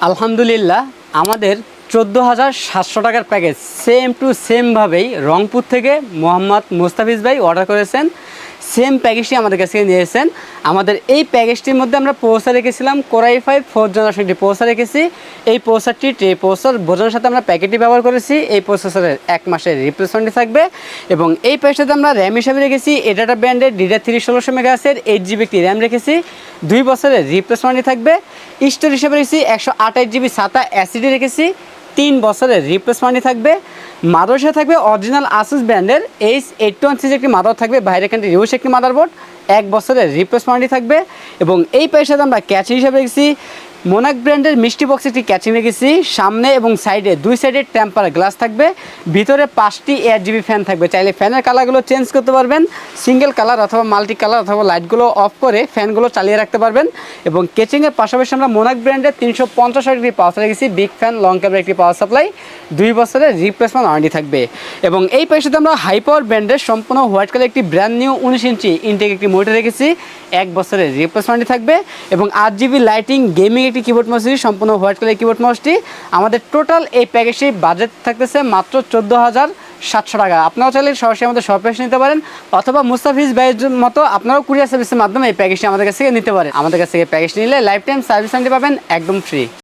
আলহামদুলিল্লাহ আমাদের চোদ্দ হাজার সাতশো টাকার প্যাকেজ। সেম টু সেমভাবেই রংপুর থেকে মোহাম্মদ মুস্তাফিজ ভাই অর্ডার করেছেন। সেম প্যাকেজটি আমাদের কাছ থেকে নিয়েছেন। আমাদের এই প্যাকেজটির মধ্যে আমরা পৌঁছা রেখেছিলাম কোরাই ফাইভ ফোর জেনারেশন একটি পৌঁছা রেখেছি। এই পৌঁছাটি ট্রে পৌঁছার বোঝানোর সাথে আমরা প্যাকেটটি ব্যবহার করেছি। এই প্রসেসরের এক মাসের রিপ্লেসমেন্টটি থাকবে এবং এই প্যাকেজটাতে আমরা র্যাম হিসাবে রেখেছি। এডাটা ব্র্যান্ডের ডিডা থ্রি ষোলোশো মেগাসের এইট জিবি একটি র্যাম রেখেছি। দুই বছরের রিপ্লেসমেন্টটি থাকবে। স্টোর হিসেবে রেখেছি একশো আঠাশ জিবি সাতা অ্যাসিডি রেখেছি। তিন বছরের রিপ্লেসমেন্টই থাকবে। মাদারসে থাকবে অরিজিনাল আসুস ব্র্যান্ডের এইচ এইট ওয়ান সিজ একটি মাদার থাকবে, বাইরে কান্ট্রি ইউস একটি মাদারবোর্ড। এক বছরের রিপ্লেসমেন্টই থাকবে এবং এই পয়সাতে আমরা ক্যাচ হিসাবে রেখেছি। মোনাক ব্র্যান্ডের মিষ্টি বক্স একটি ক্যাচিং রেখেছি। সামনে এবং সাইডে দুই সাইডে টেম্পার গ্লাস থাকবে। ভিতরে পাঁচটি এয়ার জিবি ফ্যান থাকবে। চাইলে ফ্যানের কালারগুলো চেঞ্জ করতে পারবেন। সিঙ্গেল কালার অথবা মাল্টি কালার অথবা লাইটগুলো অফ করে ফ্যানগুলো চালিয়ে রাখতে পারবেন। এবং কেচিংয়ের পাশাপাশি আমরা মোনাক ব্র্যান্ডের তিনশো পঞ্চাশ একটি পাওয়ার রেখেছি। বিগ ফ্যান লং ক্যাবের একটি পাওয়ার সাপ্লাই দুই বছরের রিপ্লেসমেন্ট ওয়ারেন্টি থাকবে। এবং এই পয়সাতে আমরা হাই পাওয়ার ব্র্যান্ডের সম্পূর্ণ হোয়াইট কালার একটি ব্র্যান্ড নিউ উনিশ ইঞ্চি ইনটেক একটি মোটর রেখেছি। এক বছরের রিপ্লেসমেন্টই থাকবে। এবং আট জিবি লাইটিং গেমিং একটি কিবোর্ড মাউস সম্পূর্ণ হোয়াইট কালার কিবোর্ড মাউসটি আমাদের টোটাল এই প্যাকেজটি বাজেট থাকতেছে মাত্র চোদ্দ হাজার সাতশো টাকা। আপনারা চাইলে সরাসরি আমাদের শপে নিতে পারেন, অথবা মুস্তাফিজ ভাইয়ের মতো আপনারাও কুরিয়ার সার্ভিসের মাধ্যমে এই প্যাকেজটি আমাদের কাছ থেকে নিতে পারেন। আমাদের কাছ থেকে প্যাকেজ নিলে লাইফ টাইম সার্ভিস আনতে পাবেন, একদম ফ্রি